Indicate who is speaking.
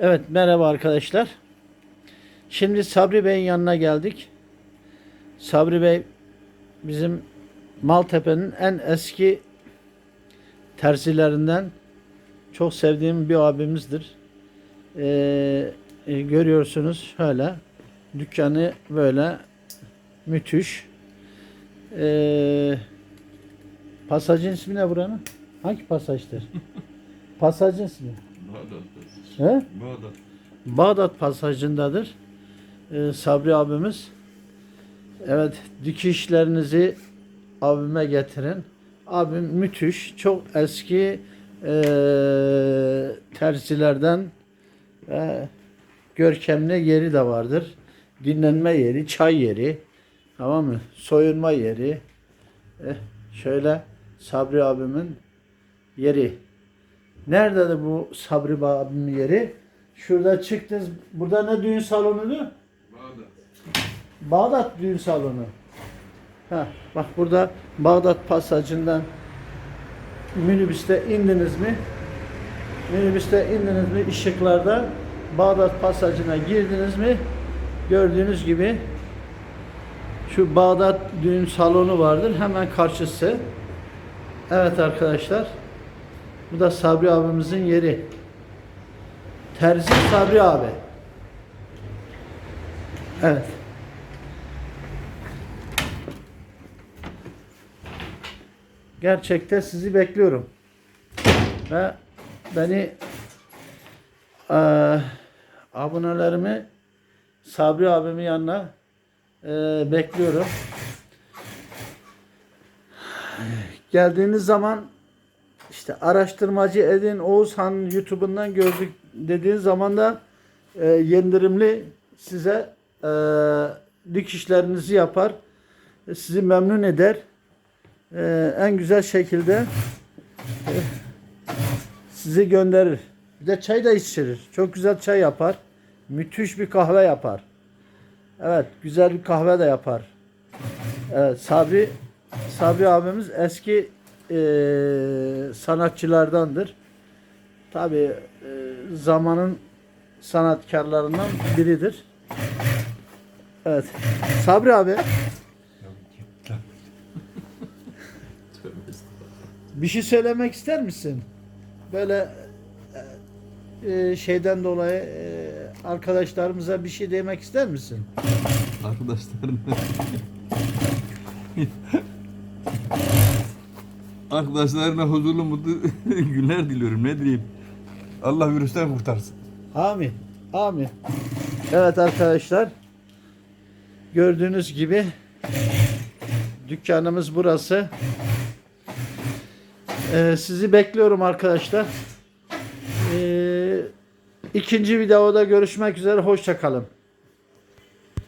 Speaker 1: Evet merhaba arkadaşlar. Şimdi Sabri Bey'in yanına geldik. Sabri Bey bizim Maltepe'nin en eski terzilerinden çok sevdiğim bir abimizdir. Ee, e, görüyorsunuz şöyle dükkanı böyle müthiş. Ee, pasajın ismi ne buranın? Hangi pasajdır? Pasajın ismi.
Speaker 2: Bağdat.
Speaker 1: He?
Speaker 2: Bağdat.
Speaker 1: Bağdat pasajındadır. Ee, Sabri abimiz. Evet dikişlerinizi abime getirin. Abim müthiş. Çok eski e, terzilerden ve görkemli yeri de vardır. Dinlenme yeri, çay yeri. Tamam mı? Soyunma yeri. Eh, şöyle Sabri abimin yeri. Nerede de bu Sabri abimin yeri? Şurada çıktınız. Burada ne düğün salonuydu?
Speaker 2: Bağdat.
Speaker 1: Bağdat düğün salonu. Ha, bak burada Bağdat pasajından minibüste indiniz mi? Minibüste indiniz mi? Işıklarda Bağdat pasajına girdiniz mi? Gördüğünüz gibi şu Bağdat düğün salonu vardır. Hemen karşısı. Evet arkadaşlar. Bu da Sabri abimizin yeri. Terzi Sabri abi. Evet. Gerçekte sizi bekliyorum. Ve beni eee abonelerimi Sabri abimin yanına eee, bekliyorum. Geldiğiniz zaman işte araştırmacı Edin Oğuzhan YouTube'undan gördük dediğin zaman da e, yendirimli size e, dikişlerinizi yapar. e, Sizi memnun eder. E, en güzel şekilde e, sizi gönderir. Bir de çay da içirir. Çok güzel çay yapar. Müthiş bir kahve yapar. Evet, güzel bir kahve de yapar. Evet, Sabri Sabri abimiz eski e, sanatçılardandır. Tabi e, zamanın sanatkarlarından biridir. Evet. Sabri abi bir şey söylemek ister misin? Böyle e, şeyden dolayı e, arkadaşlarımıza bir şey demek ister misin?
Speaker 2: Arkadaşlarım. Arkadaşlarına huzurlu mutlu günler diliyorum. Ne diyeyim? Allah virüsten kurtarsın.
Speaker 1: Amin. Amin. Evet arkadaşlar. Gördüğünüz gibi dükkanımız burası. Ee, sizi bekliyorum arkadaşlar. Ee, ikinci videoda görüşmek üzere. Hoşça kalın.